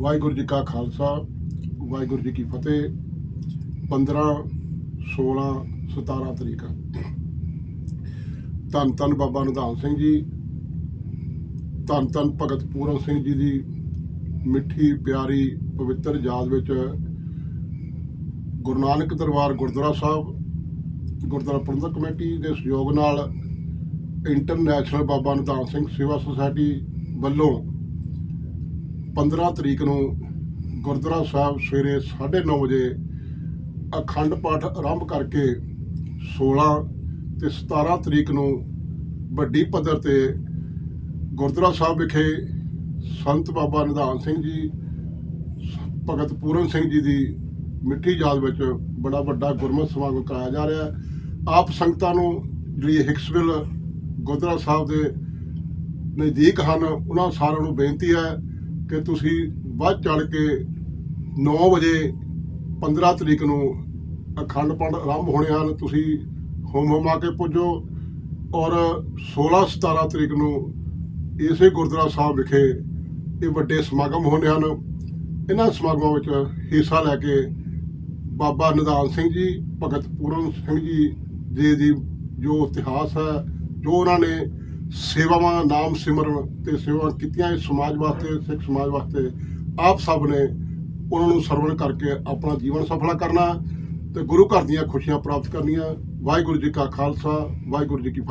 ਵਾਹਿਗੁਰੂ ਜੀ ਕਾ ਖਾਲਸਾ, ਵਾਹਿਗੁਰੂ ਜੀ ਕੀ ਫਤਿਹ। 15 16 17 ਤਰੀਕ। ਧੰਨ ਧੰਨ ਬਾਬਾ ਨਿਧਾਨ ਸਿੰਘ ਜੀ, ਧੰਨ ਧੰਨ ਭਗਤ ਪੂਰਨ ਸਿੰਘ ਜੀ ਦੀ ਮਿੱਠੀ, ਪਿਆਰੀ, ਪਵਿੱਤਰ ਯਾਦ ਵਿੱਚ ਗੁਰੂ ਨਾਨਕ ਦਰਬਾਰ ਗੁਰਦੁਆਰਾ ਸਾਹਿਬ, ਗੁਰਦੁਆਰਾ ਪ੍ਰਬੰਧਕ ਕਮੇਟੀ ਦੇ ਸਹਿਯੋਗ ਨਾਲ ਇੰਟਰਨੈਸ਼ਨਲ ਬਾਬਾ ਨਿਧਾਨ ਸਿੰਘ ਸੇਵਾ ਸੁਸਾਇਟੀ ਵੱਲੋਂ 15 ਤਰੀਕ ਨੂੰ ਗੁਰਦੁਆਰਾ ਸਾਹਿਬ ਸਵੇਰੇ 9:30 ਵਜੇ ਅਖੰਡ ਪਾਠ ਆਰੰਭ ਕਰਕੇ 16 ਤੇ 17 ਤਰੀਕ ਨੂੰ ਵੱਡੀ ਪੱਧਰ ਤੇ ਗੁਰਦੁਆਰਾ ਸਾਹਿਬ ਵਿਖੇ ਸੰਤ ਬਾਬਾ ਨਿਧਾਨ ਸਿੰਘ ਜੀ, ਭਗਤ ਪੂਰਨ ਸਿੰਘ ਜੀ ਦੀ ਮਿੱਠੀ ਯਾਦ ਵਿੱਚ ਬੜਾ ਵੱਡਾ ਗੁਰਮਤਿ ਸਮਾਗਮ ਕਰਾਇਆ ਜਾ ਰਿਹਾ ਆਪ ਸੰਗਤਾਂ ਨੂੰ ਜਿਹੜੀ ਹਿਕਸਵਿਲ ਗੁਰਦੁਆਰਾ ਸਾਹਿਬ ਦੇ ਨਜ਼ਦੀਕ ਹਨ, ਉਹਨਾਂ ਸਾਰਿਆਂ ਨੂੰ ਬੇਨਤੀ ਹੈ ਕਿ ਤੁਸੀਂ ਵੱਧ ਚੜ ਕੇ 9 ਵਜੇ 15 ਤਰੀਕ ਨੂੰ ਅਖੰਡ ਪਾਠ ਆਰੰਭ ਹੋਣੇ ਹਨ ਤੁਸੀਂ ਹੋਮ ਹੋਮਾ ਕੇ ਪੁੱਜੋ ਔਰ 16 17 ਤਰੀਕ ਨੂੰ ਇਸੇ ਗੁਰਦੁਆਰਾ ਸਾਹਿਬ ਵਿਖੇ ਇਹ ਵੱਡੇ ਸਮਾਗਮ ਹੋਣੇ ਹਨ। ਇਹਨਾਂ ਸਮਾਗਮਾਂ ਵਿੱਚ ਹਿੱਸਾ ਲੈ ਕੇ ਬਾਬਾ ਨਿਧਾਨ ਸਿੰਘ ਜੀ, ਭਗਤ ਪੂਰਨ ਸਿੰਘ ਜੀ ਦੇ ਦੀ ਜੋ ਇਤਿਹਾਸ ਹੈ, ਜੋ ਉਹਨਾਂ ਨੇ ਸੇਵਾਵਾਂ, ਨਾਮ ਸਿਮਰਨ ਤੇ ਸੇਵਾ ਕੀਤੀਆਂ ਇਸ ਸਮਾਜ ਵਾਸਤੇ, ਸਿੱਖ ਸਮਾਜ ਵਾਸਤੇ। ਆਪ ਸਭ ਨੇ ਉਹਨਾਂ ਨੂੰ ਸਰਵਣ ਕਰਕੇ ਆਪਣਾ ਜੀਵਨ ਸਫਲਾ ਕਰਨਾ ਤੇ ਗੁਰੂ ਘਰ ਦੀਆਂ ਖੁਸ਼ੀਆਂ ਪ੍ਰਾਪਤ ਕਰਨੀਆਂ। ਵਾਹਿਗੁਰੂ ਜੀ ਕਾ ਖਾਲਸਾ, ਵਾਹਿਗੁਰੂ ਜੀ ਕੀ ਫਤਿਹ।